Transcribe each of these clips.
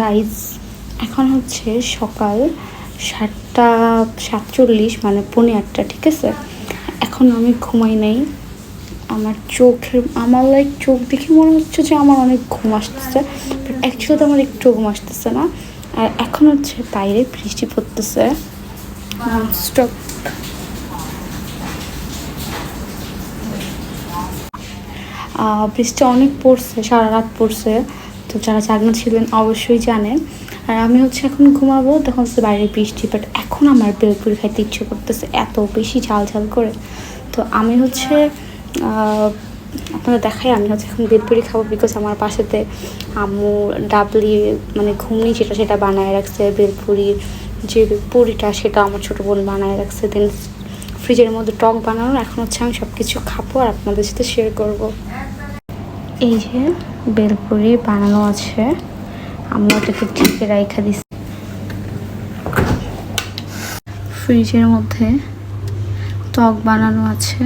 Guys এখন হচ্ছে সকাল সাতটা সাতচল্লিশ মানে পৌনে আটটা, ঠিক আছে? এখন আমি ঘুমাই নাই। আমার চোখের, আমার লাইক চোখ দেখে মনে হচ্ছে যে আমার অনেক ঘুম আসতেছে বাট অ্যাকচুয়ালি আমার একটু ঘুম আসতেছে না। আর এখন হচ্ছে বাইরে বৃষ্টি পড়তেছে স্টপ বৃষ্টি অনেক পড়ছে, সারা রাত পড়ছে। তো যারা জাগনা ছিলেন অবশ্যই জানেন। আর আমি হচ্ছে এখন ঘুমাবো, তখন হচ্ছে বাইরে বৃষ্টি বাট এখন আমার বেলপুরি খাইতে ইচ্ছে করতেছে এত বেশি ঝাল ঝাল করে। তো আমি হচ্ছে আপনারা দেখাই, আমি হচ্ছে এখন বেলপুরি খাব বিকজ আমার পাশেতে আম্মু, ডাবলি মানে ঘুমনি যেটা, সেটা বানায় রাখছে বেলপুরির যে পুরিটা সেটা আমার ছোটো বোন বানায় রাখছে। দেন ফ্রিজের মধ্যে টক বানানো এখন হচ্ছে আমি সব কিছু খাব আর আপনাদের সাথে শেয়ার করব। এই যে বেলপুরি বানানো আছে। আমরা ওটাকে ঢেকে রাইখা দিছি। ফ্রিজের মধ্যে টক বানানো আছে।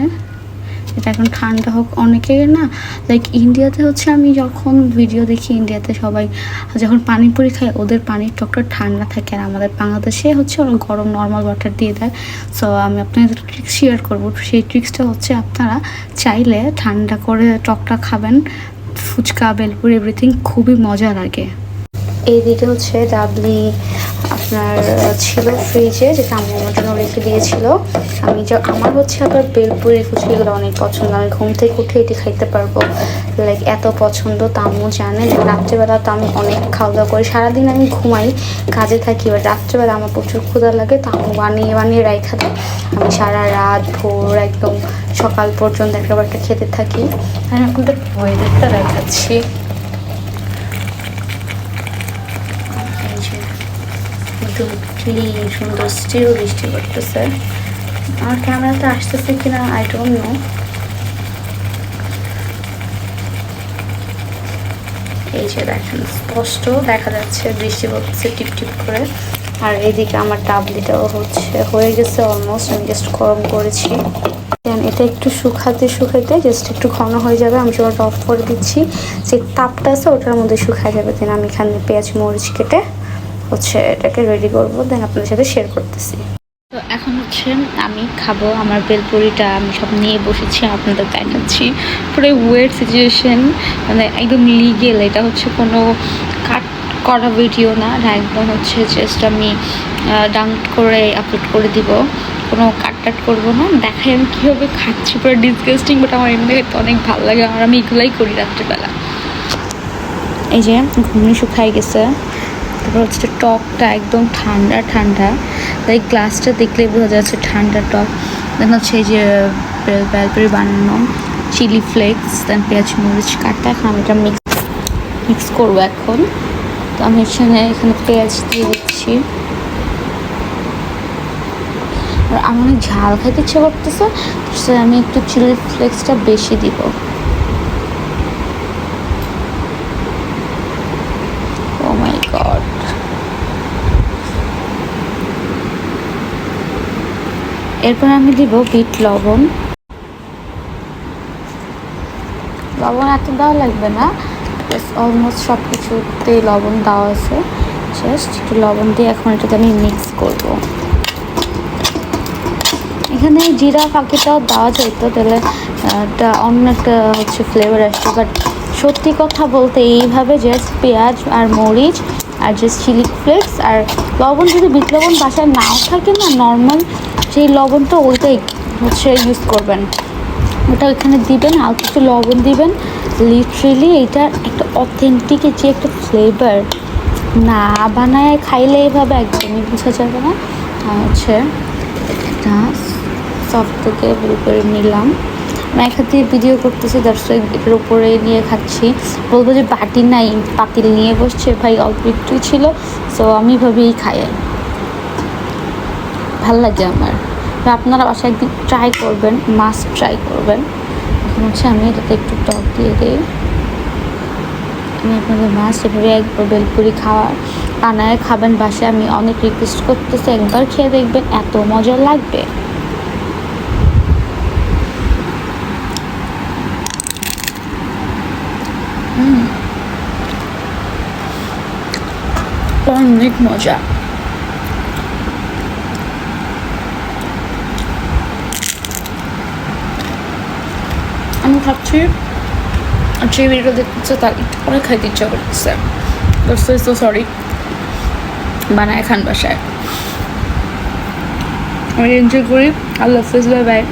এটা এখন ঠান্ডা হোক অনেকের না লাইক ইন্ডিয়াতে হচ্ছে আমি যখন ভিডিও দেখি ইন্ডিয়াতে সবাই যখন পানিপুরি খায়, ওদের পানির টকটা ঠান্ডা থাকে আর আমাদের বাংলাদেশে হচ্ছে ওরা গরম নর্মাল ওয়াটার দিয়ে দেয়। সো আমি আপনাদের ট্রিক্স শেয়ার করব। সেই ট্রিক্সটা হচ্ছে আপনারা চাইলে ঠান্ডা করে টকটা খাবেন। ফুচকা বেলপুর এভরিথিং খুবই মজা লাগে এইদিকে হচ্ছে ডাবলি আপনার ছিল ফ্রিজে যেটা আমি আমার জন্য রেখে দিয়েছিল। আমি যে আমার হচ্ছে আবার বেলপুরি ফুচকা এগুলো অনেক পছন্দ। আমি ঘুম থেকে উঠে এটি খাইতে পারব। লাইক এত পছন্দ তা আম্মু জানে। যে রাত্রেবেলা তো আমি অনেক খাওয়া দাওয়া করি। সারাদিন আমি ঘুমাই কাজে থাকি। এবার রাত্রেবেলা আমার প্রচুর ক্ষুধা লাগে তো আম্মু বানিয়ে বানিয়ে রাইখা দেয় আমি সারা রাত ভোর একদম সকাল পর্যন্ত একটা একটা খেতে থাকি। আর এখন তো ওয়েদারটা দেখাচ্ছি। একদম ক্লিন সুন্দর স্টিল বৃষ্টি করতেছে আমার ক্যামেরাতে আসতেছে কিনা আই ডোন্ট নো এই যে দেখেন, স্পষ্ট দেখা যাচ্ছে বৃষ্টি পড়তেছে, টিপ টিপ করে। আর এদিকে আমার ডাবলিটাও হচ্ছে, হয়ে গেছে অলমোস্ট আমি জাস্ট গরম করেছি। Then এটা একটু শুকাতে শুকাতে জাস্ট একটু ঘন হয়ে যাবে, আমি চুলাটা অফ করে দিচ্ছি। যে তাপটা আছে ওটার মধ্যে শুকায় যাবে দেন আমি এখানে পেঁয়াজ, মরিচ কেটে হচ্ছে এটাকে রেডি করব দেন আপনাদের সাথে শেয়ার করতেছি। তো এখন হচ্ছে আমি খাব, আমার বেলপুরিটা আমি সব নিয়ে বসেছি, আপনাদের দেখাচ্ছি। পুরো ওয়েট সিচুয়েশন মানে একদম লিগেল এটা হচ্ছে কোনো কাট করা ভিডিও না একদম হচ্ছে জাস্ট আমি ডাউনলোড করে আপলোড করে দিব। কোনো কাট টাট করব না, দেখাই আমি কীভাবে খাচ্ছি, পুরো ডিসগাস্টিং বাট আমার এমনি খেতে অনেক ভালো লাগে, আর আমি এগুলাই করি রাত্রেবেলা। এই যে ঘুমনি শুকাই গেছে। তারপর হচ্ছে টকটা একদম ঠান্ডা ঠান্ডা। তাই গ্লাসটা দেখলে বোঝা যাচ্ছে ঠান্ডা টক দেন হচ্ছে এই যে বেলপুরি বানানো, চিলি ফ্লেক্স, দেন পেঁয়াজ, মরিচ, কাটা। এখন আমি এটা মিক্স মিক্স করব এখন। তো আমি এখানে এখানে পেঁয়াজ দিয়ে দিচ্ছি। আর আমার ঝাল খাইতে ইচ্ছে করতেছে আমি একটু চিলি ফ্লেক্সটা বেশি দিব। এরপর আমি দিব বিট লবণ। লবণ এত দেওয়া লাগবে না। অলমোস্ট সব কিছুতে লবণ দেওয়া আছে। জাস্ট একটু লবণ দিয়ে এখন এটাতে আমি মিক্স করব। এখানে জিরা পাখিটাও দেওয়া যেত তাহলে একটা অন্য একটা হচ্ছে ফ্লেভার আসছে। বাট সত্যি কথা বলতে এইভাবে জাস্ট পেঁয়াজ আর মরিচ আর জাস্ট চিলি ফ্লেক্স আর লবণ যদি বিট লবণ বাসায় নাও থাকে না নর্মাল সেই লবণটা ওইটাই হচ্ছে ইউজ করবেন। ওটা ওইখানে দিবেন, আর কিছু লবণ দিবেন। লিটারেলি এটা একটা অথেন্টিক যে একটা ফ্লেভার না, বানায় খাইলে এইভাবে একদমই বোঝা যাবে না। হচ্ছে একটা সফট থেকে বের করে নিলাম। আমি এক হাতে ভিডিও করতেছি দর্শক এটার উপরে নিয়ে খাচ্ছি। বলব যে বাটি নাই, পাতিল নিয়ে বসছে। ভাই অল্প একটুই ছিল সো আমি ভাবেই খাই। ভালো লাগে আমার। আপনারা বাসায় একদিন ট্রাই করবেন মাস্ট ট্রাই করবেন। এখন হচ্ছে আমি এটাতে একটু টক দিয়ে দিই। আমি আপনাদের মাস্ট এভাবে একবার বেলপুরি খাওয়া বানায় খাবেন বাসায়। আমি অনেক রিকোয়েস্ট করতেছি, একবার খেয়ে দেখবেন, এত মজা লাগবে। অনেক মজা। আমি ভাবছি যে ভিডিও দেখতেছে তার একটু পরে খাইতে ইচ্ছা করতেছে। তো সরি বানায় খান বাসায়। আমি এনজয় করি। আল্লাহ হাফিজ বাই বাই